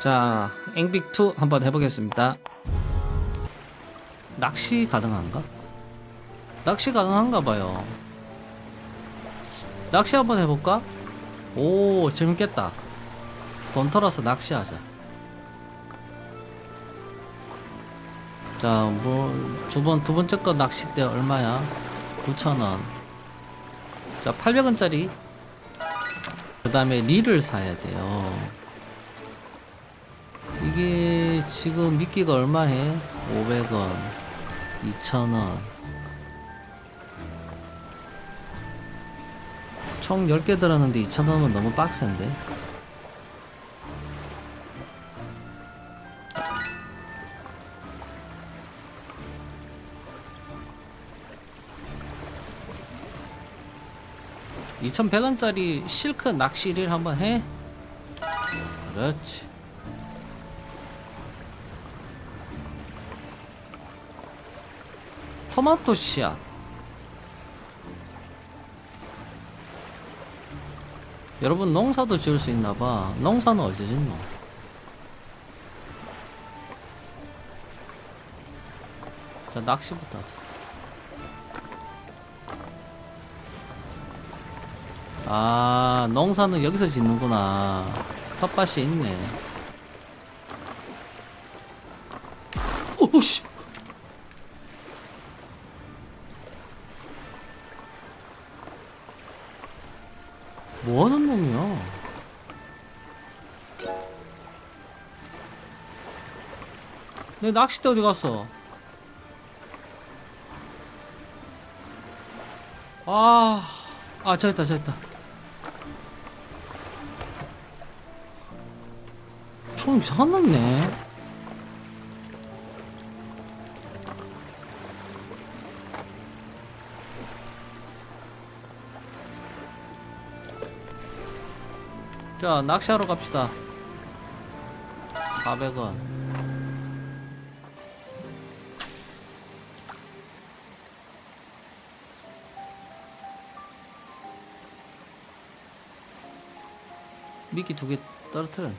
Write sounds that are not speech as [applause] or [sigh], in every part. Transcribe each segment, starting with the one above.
자, 앵빅2 한번 해보겠습니다. 낚시 가능한가? 낚시 가능한가 봐요. 낚시 한번 해볼까? 오, 재밌겠다. 돈 털어서 낚시하자. 자, 뭐, 두번, 두 번째 거 낚싯대 얼마야? 9,000원. 자, 800원짜리. 그 다음에 릴을 사야 돼요. 이게 지금 미끼가 얼마 해? 500원, 2,000원. 총 10개 들었는데 2,000원은 너무 빡센데? (2100원짜리) 실크 낚시를 한번 해 그렇지 토마토 씨앗. 여러분 농사도 지을 수 있나봐. 농사는 어디 짓노 자 낚시부터 하자. 아 농사는 여기서 짓는구나. 텃밭이 있네. 오씨 내 낚싯대 어디 갔어 아, 아, 저기 있다, 저기 있다. 좀 이상한 놈네. 자, 낚시하러 갑시다. 400원. 미끼 두 개 떨어뜨려.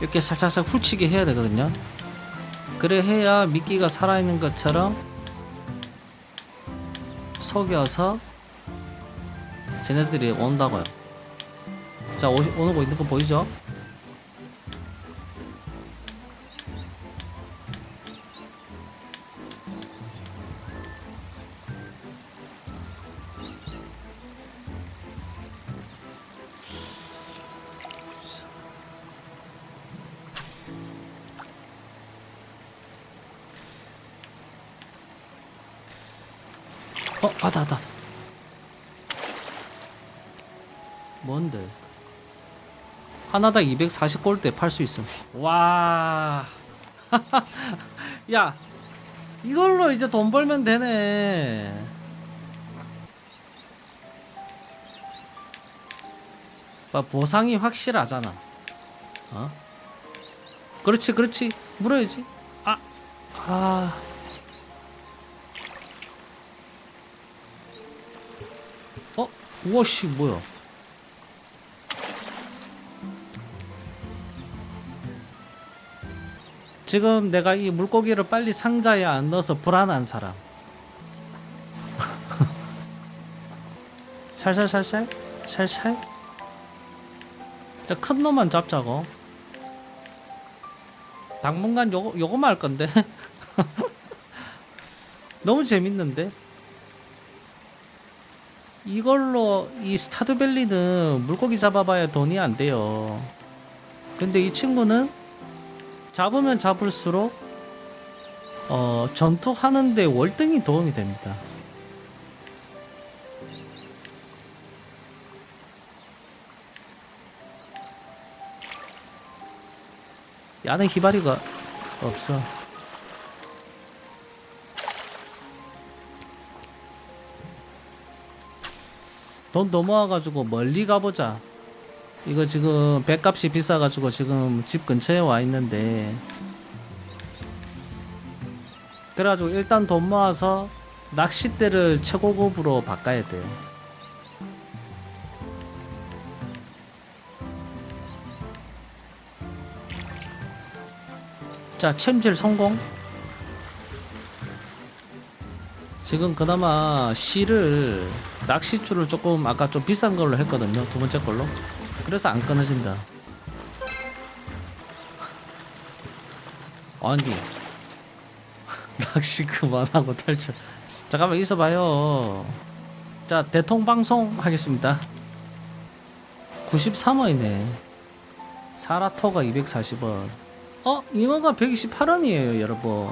이렇게 살짝살 훌치게 해야 되거든요. 그래 해야 미끼가 살아있는 것처럼 속여서 쟤네들이 온다고요. 자 오, 오는 거 있는 거 보이죠? 어, 아다, 아다. 뭔데? 하나당 240골대 팔 수 있음. 와. [laughs] 야. 이걸로 이제 돈 벌면 되네. 봐, 보상이 확실하잖아. 어? 그렇지, 그렇지. 물어야지. 아. 아. 어? 우와 씨 뭐야? 지금 내가 이 물고기를 빨리 상자에 안 넣어서 불안한 사람. [laughs] 살살살살 살살. 자, 큰 놈만 잡자고. 당분간 요거 요거만 할 건데. [laughs] 너무 재밌는데. 이걸로 이 스타드밸리는 물고기 잡아봐야 돈이 안 돼요. 근데 이 친구는 잡으면 잡을수록 어, 전투하는데 월등히 도움이 됩니다. 야는 희바리가 없어. 돈 넘어와가지고 멀리 가보자. 이거 지금 배값이 비싸가지고 지금 집 근처에 와 있는데 그래가지고 일단 돈 모아서 낚싯대를 최고급으로 바꿔야 돼요. 자, 챔질 성공. 지금 그나마 실을 낚싯줄을 조금 아까 좀 비싼 걸로 했거든요. 두 번째 걸로. 그래서 안 끊어진다. 아니 [laughs] 낚시 그만하고 탈출. 잠깐만 있어봐요. 자 대통 방송 하겠습니다. 93원이네. 사라토가 240원. 어 인어가 128원이에요, 여러분.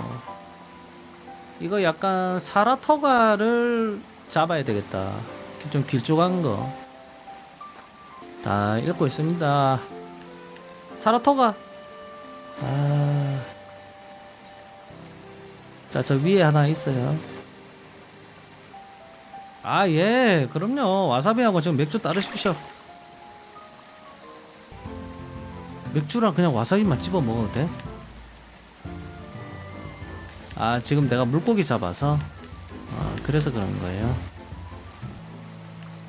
이거 약간 사라토가를 잡아야 되겠다. 좀 길쭉한 거. 다 읽고 있습니다. 사라토가. 아. 자, 저 위에 하나 있어요. 아, 예. 그럼요. 와사비하고 지금 맥주 따르십시오. 맥주랑 그냥 와사비만 집어 먹어도 돼? 아, 지금 내가 물고기 잡아서? 아, 그래서 그런 거예요.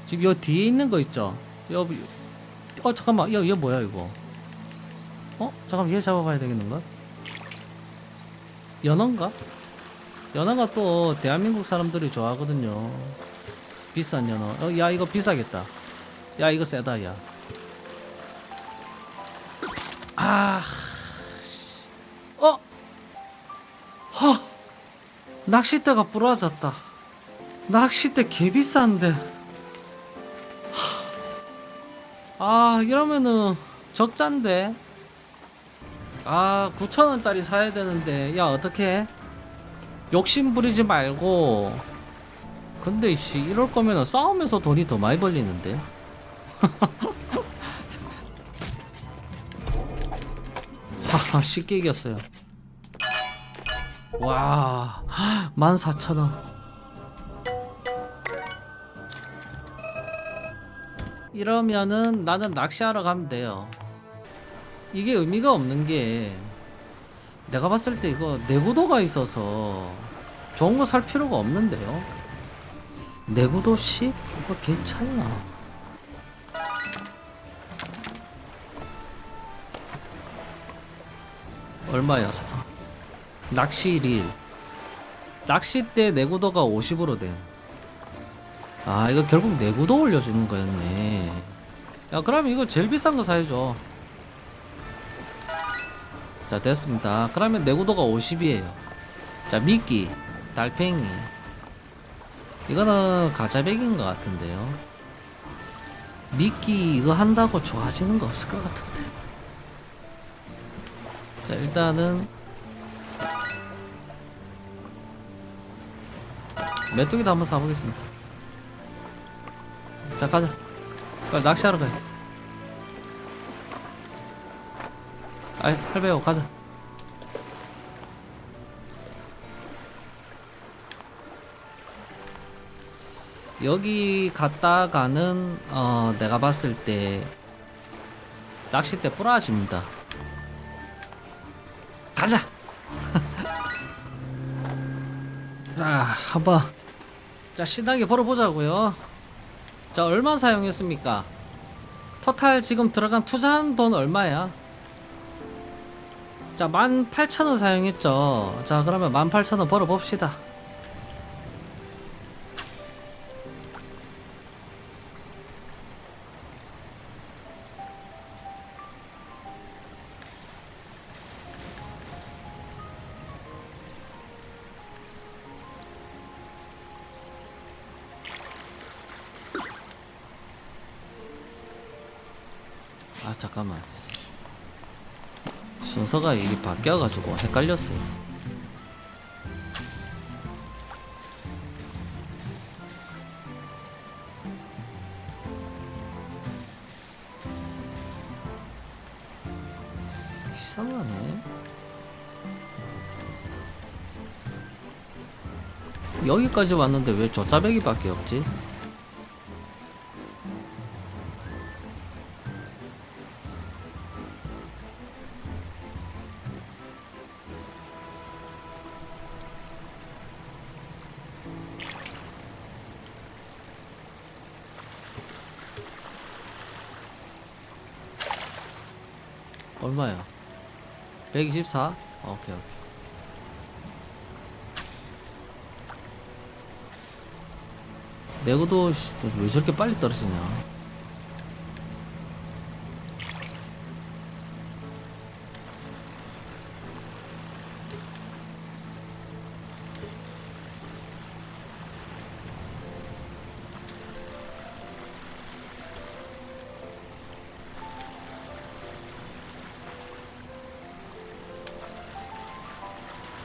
지금 요 뒤에 있는 거 있죠? 요, 어, 잠깐만. 야, 얘 뭐야, 이거? 어? 잠깐만, 얘 잡아봐야 되겠는가? 연어인가? 연어가 또 대한민국 사람들이 좋아하거든요. 비싼 연어. 어, 야, 이거 비싸겠다. 야, 이거 세다, 야. 아, 씨. 어? 허! 낚싯대가 부러졌다. 낚싯대 개 비싼데. 아, 이러면은 적잔데. 아, 9,000원짜리 사야 되는데. 야, 어떡해? 욕심 부리지 말고. 근데 씨, 이럴 거면은 싸우면서 돈이 더 많이 벌리는데. [laughs] 하하, 쉽게 이겼어요. 와, 14,000원. 이러면은 나는 낚시하러 가면 돼요. 이게 의미가 없는 게 내가 봤을 때 이거 내구도가 있어서 좋은 거 살 필요가 없는데요. 내구도 10? 이거 괜찮나? 얼마야? 사- 낚시 릴 낚싯대 내구도가 50으로 됨. 아 이거 결국 내구도 올려주는 거였네. 야 그러면 이거 제일 비싼 거 사야죠. 자 됐습니다. 그러면 내구도가 50이에요. 자 미끼, 달팽이. 이거는 가자백인 것 같은데요. 미끼 이거 한다고 좋아지는 거 없을 것 같은데. 자 일단은 메뚜기도 한번 사보겠습니다. 자 가자. 빨리 낚시하러 가야 돼. 아이 팔 배워 가자. 여기 갔다가는 어 내가 봤을 때 낚싯대 뿌라집니다. 가자. [laughs] 자 한번 자 신나게 벌어보자고요. 자 얼마 사용했습니까? 토탈 지금 들어간 투자한 돈 얼마야? 자 18,000원 사용했죠. 자 그러면 18,000원 벌어봅시다. 잠깐만. 순서가 이게 바뀌어가지고 헷갈렸어요. 이상하네. 여기까지 왔는데 왜 조짜배기밖에 없지? 124? 오케이 오케이 내구도 씨, 왜 저렇게 빨리 떨어지냐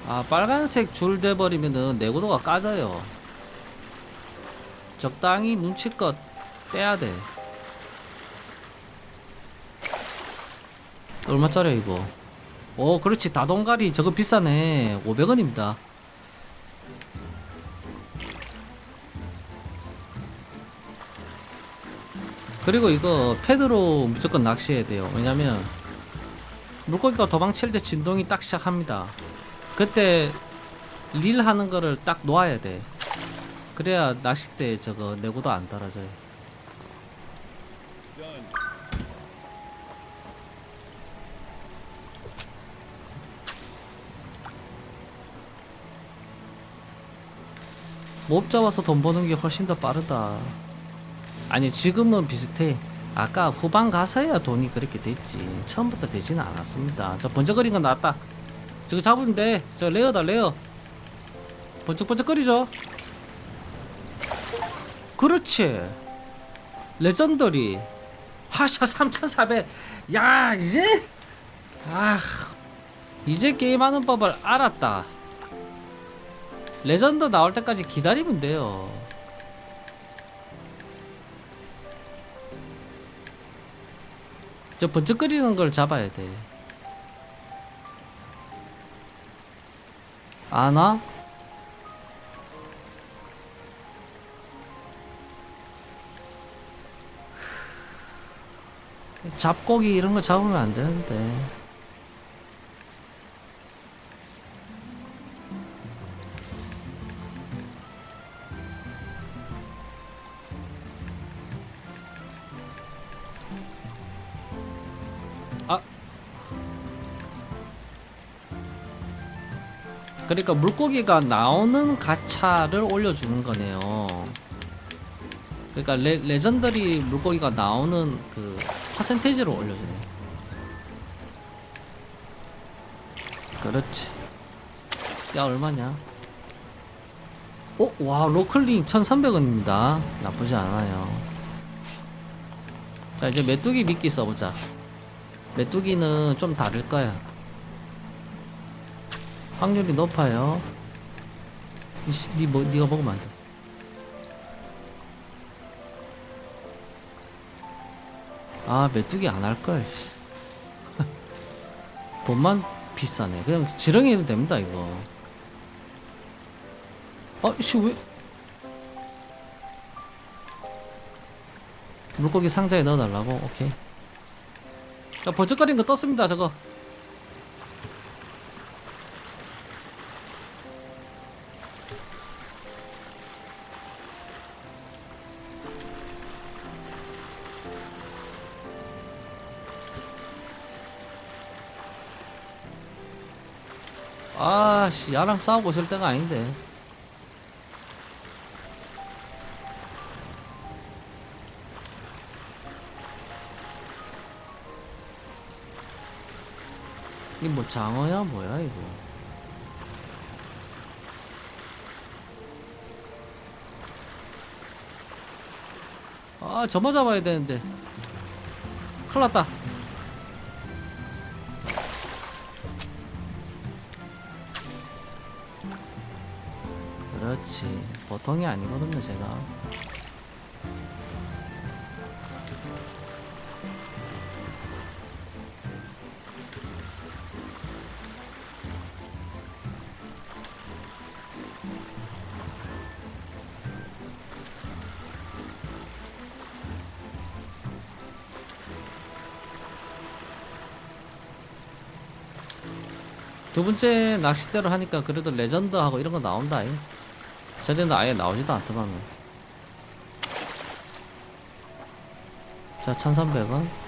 아 빨간색 줄 돼버리면은 내구도가 까져요. 적당히 눈치껏 빼야 돼. 얼마짜리 이거? 오 그렇지. 다동가리 저거 비싸네. 500원입니다. 그리고 이거 패드로 무조건 낚시해야 돼요. 왜냐면 물고기가 도망칠 때 진동이 딱 시작합니다 그때 릴 하는 거를 딱 놓아야 돼. 그래야 낚싯대 저거 내구도 안 떨어져요. 몹 잡아서 돈 버는 게 훨씬 더 빠르다. 아니 지금은 비슷해. 아까 후반 가서야 돈이 그렇게 됐지. 처음부터 되지는 않았습니다. 저 번쩍거린 건 낫다. 저거 잡으면 돼. 저 레어다 레어. 번쩍번쩍거리죠. 그렇지. 레전더리. 하샤 3,400. 야 이제 아 이제 게임하는 법을 알았다. 레전드 나올 때까지 기다리면 돼요. 저 번쩍거리는 걸 잡아야 돼. 안 와? 잡고기 이런 거 잡으면 안 되는데. 그러니까 물고기가 나오는 가차를 올려주는 거네요. 그러니까 레, 레전더리 물고기가 나오는 그 퍼센테이지를 올려주네. 그렇지. 야 얼마냐? 어? 와 로클링 1300원입니다. 나쁘지 않아요. 자 이제 메뚜기 미끼 써보자. 메뚜기는 좀 다를 거야. 확률이 높아요. 이씨, 니 뭐, 니가 먹으면 안 돼. 아, 메뚜기 안 할걸. [laughs] 돈만 비싸네. 그냥 지렁이 해도 됩니다, 이거. 아, 씨, 왜? 물고기 상자에 넣어달라고? 오케이. 자, 번쩍거리는 거 떴습니다, 저거. 야랑 싸우고 있을 때가 아닌데. 이뭐 장어야 뭐야 이거? 아 저마 잡아야 되는데. 큰일 났다 그렇지 보통이 아니거든요 제가 두 번째 낚싯대로 하니까 그래도 레전드하고 이런 거 나온다. 잉. 전에는 아예 나오지도 않더만. 자, 1300원.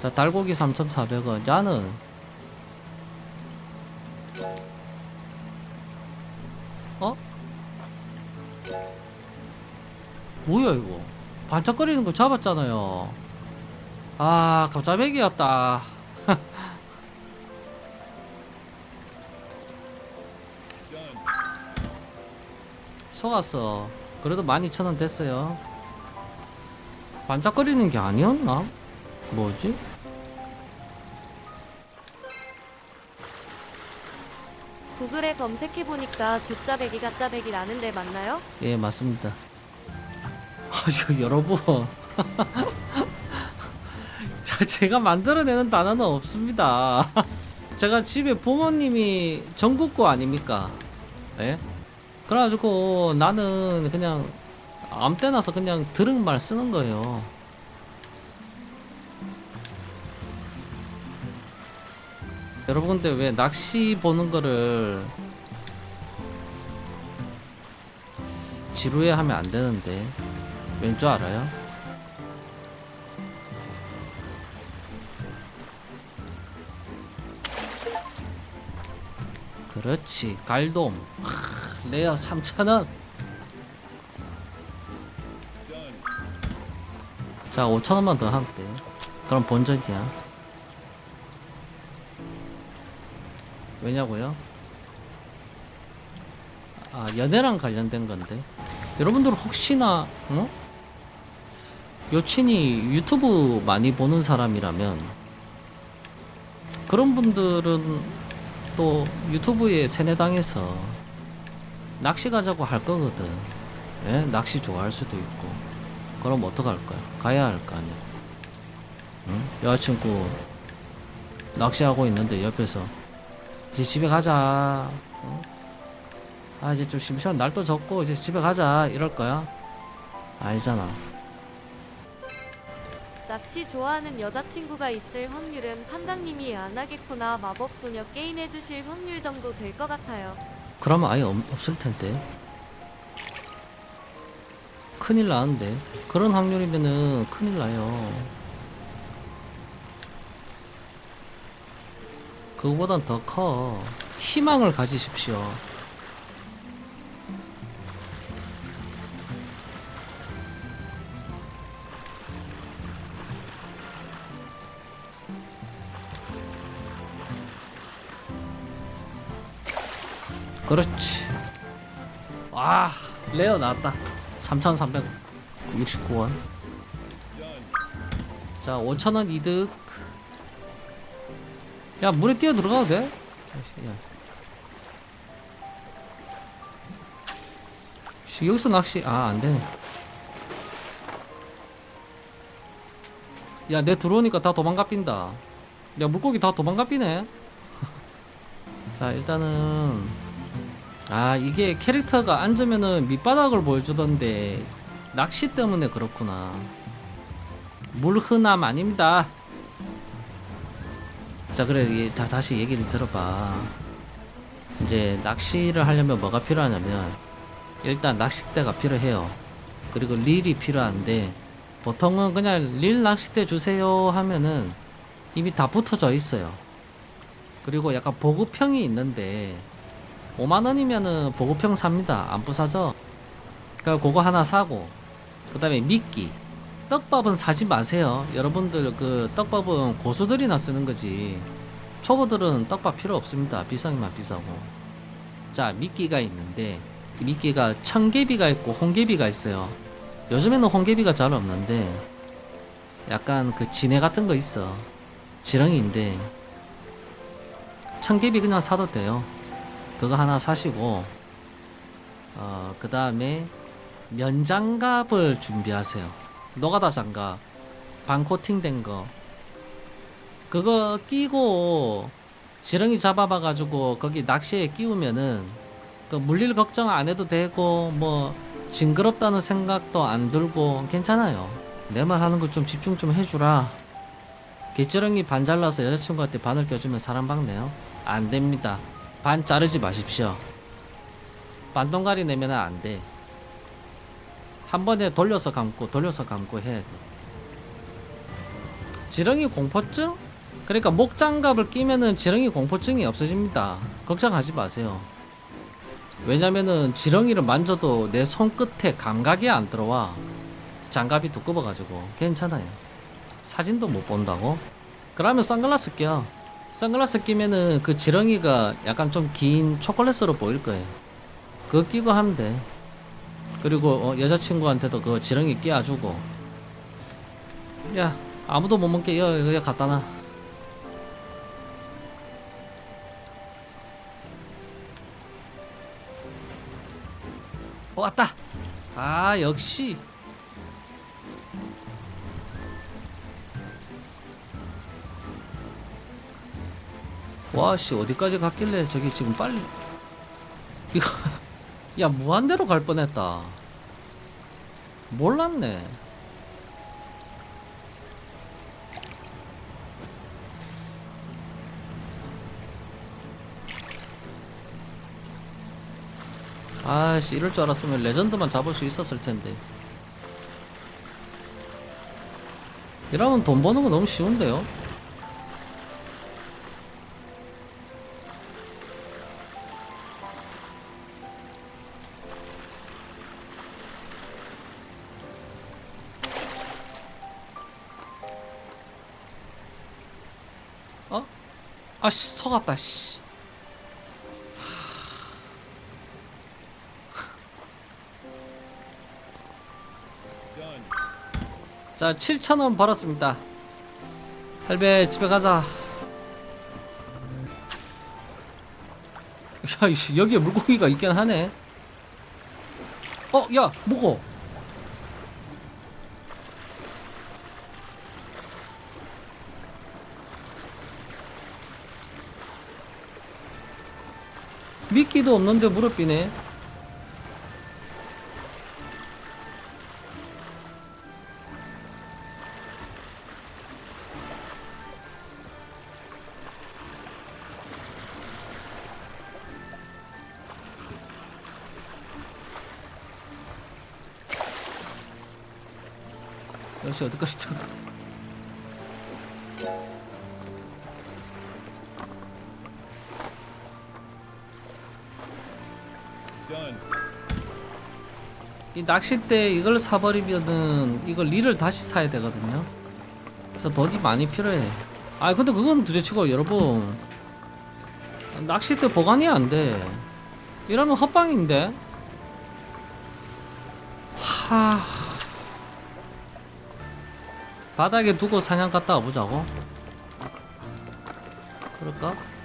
자 달고기 3,400원 야는 어? 뭐야 이거 반짝거리는 거 잡았잖아요 아 갑자백이었다 속았어 그래도 12,000원 됐어요 반짝거리는 게 아니었나? 뭐지? 구글에 검색해보니까 조짜배기 가짜배기 나는데 맞나요? 예 맞습니다 아유 여러분 [laughs] 자, 제가 만들어내는 단어는 없습니다 [laughs] 제가 집에 부모님이 전국구 아닙니까 예? 그래가지고 나는 그냥 아무 때나서 그냥 들은 말 쓰는 거예요. 여러분 근데 왜 낚시 보는 거를 지루해 하면 안 되는데? 왠 줄 알아요? 그렇지 갈돔 하, 레어 3,000원 자 5,000원만 더 하면 돼 그럼 본전이야 왜냐고요? 아 연애랑 관련된 건데 여러분들 혹시나 어? 여친이 유튜브 많이 보는 사람이라면 그런 분들은 또 유튜브에 세뇌당해서 낚시 가자고 할 거거든. 예? 낚시 좋아할 수도 있고. 그럼 어떡할 거야? 가야 할 거 아니야. 응? 여자친구 낚시하고 있는데 옆에서 이제 집에 가자. 어? 아 이제 좀 심심한 날도 졌고 이제 집에 가자. 이럴 거야. 아니잖아. 낚시 좋아하는 여자친구가 있을 확률은 판당님이 안 하겠구나. 마법소녀 게임 해주실 확률 정도 될 것 같아요. 그러면 아예 없, 없을 텐데. 큰일 나는데. 그런 확률이면은 큰일 나요. 그거보단 더 커. 희망을 가지십시오 그렇지. 와 레어 나왔다. 3,369원. 자 5,000원 이득. 야 물에 뛰어 들어가도 돼? 여기서 낚시 아 안되네. 야내 들어오니까 다 도망가 빈다. 야 물고기 다 도망가 삐네. [laughs] 자 일단은 아 이게 캐릭터가 앉으면은 밑바닥을 보여주던데 낚시 때문에 그렇구나. 물 흔함 아닙니다. 자 그래 이- 자 다시 얘기를 들어봐. 이제 낚시를 하려면 뭐가 필요하냐면 일단 낚싯대가 필요해요. 그리고 릴이 필요한데 보통은 그냥 릴 낚싯대 주세요 하면은 이미 다 붙어져 있어요. 그리고 약간 보급형이 있는데 5만원이면은 보급형 삽니다. 안 부사져 그러니까 그거 하나 사고 그 다음에 미끼. 떡밥은 사지 마세요. 여러분들 그 떡밥은 고수들이나 쓰는 거지. 초보들은 떡밥 필요 없습니다. 비싸기만 비싸고 자 미끼가 있는데 이 미끼가 청개비가 있고 홍개비가 있어요. 요즘에는 홍개비가 잘 없는데 약간 그 진해 같은 거 있어. 지렁이인데 청개비 그냥 사도 돼요 그거 하나 사시고 어, 그 다음에 면장갑을 준비하세요. 노가다 장갑 반 코팅된 거. 그거 끼고 지렁이 잡아봐 가지고 거기 낚시에 끼우면은 그 물릴 걱정 안 해도 되고 뭐 징그럽다는 생각도 안 들고 괜찮아요. 내 말 하는 거 좀 집중 좀 해주라. 개지렁이 반 잘라서 여자친구한테 반을 껴주면 사람 박네요. 안 됩니다 반 자르지 마십시오 반동가리 내면 안 돼 한 번에 돌려서 감고 돌려서 감고 해야 돼 지렁이 공포증? 그러니까 목장갑을 끼면은 지렁이 공포증이 없어집니다. 걱정하지 마세요. 왜냐면은 지렁이를 만져도 내 손끝에 감각이 안 들어와. 장갑이 두꺼워가지고 괜찮아요. 사진도 못 본다고? 그러면 선글라스 껴. 선글라스 끼면은 그 지렁이가 약간 좀 긴 초콜릿으로 보일 거예요. 그거 끼고 하면 돼. 그리고 어, 여자친구한테도 그 지렁이 끼워주고. 야, 아무도 못 먹게 여, 여기 갖다 놔. 어, 왔다. 아, 역시. 와씨 어디까지 갔길래 저기 지금 빨리. 이거 [laughs] 야 무한대로 갈 뻔했다. 몰랐네. 아씨 이럴 줄 알았으면 레전드만 잡을 수 있었을 텐데. 이러면 돈 버는 거 너무 쉬운데요 아씨 속았다 씨. 자 7,000원 벌었습니다. 할배 집에 가자. 야 여기에 물고기가 있긴 하네. 어야 뭐고 미끼도 없는데 무릎비네. 역시 어디까지 들어 이 낚싯대 이걸 사버리면은 이걸 릴을 다시 사야 되거든요. 그래서 돈이 많이 필요해. 아 근데 그건 둘째치고 여러분 낚싯대 보관이 안 돼. 이러면 헛방인데. 하. 바닥에 두고 사냥 갔다 와보자고. 그럴까?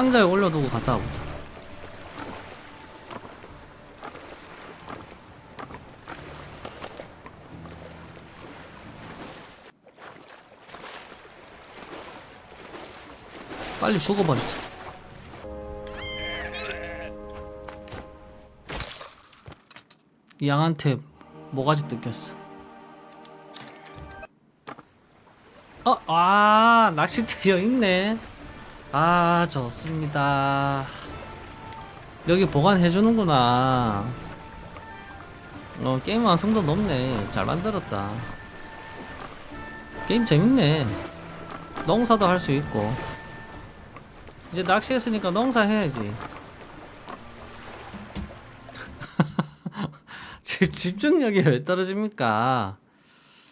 상자에 올려두고 갔다 와보자. 빨리 죽어버리자. 이 양한테 모가지 뜯겼어. 어, 아, 낚싯대 여기 있네. 아, 좋습니다. 여기 보관해주는구나. 어, 게임 완성도 높네. 잘 만들었다. 게임 재밌네. 농사도 할 수 있고. 이제 낚시했으니까 농사 해야지. [laughs] 집- 집중력이 왜 떨어집니까?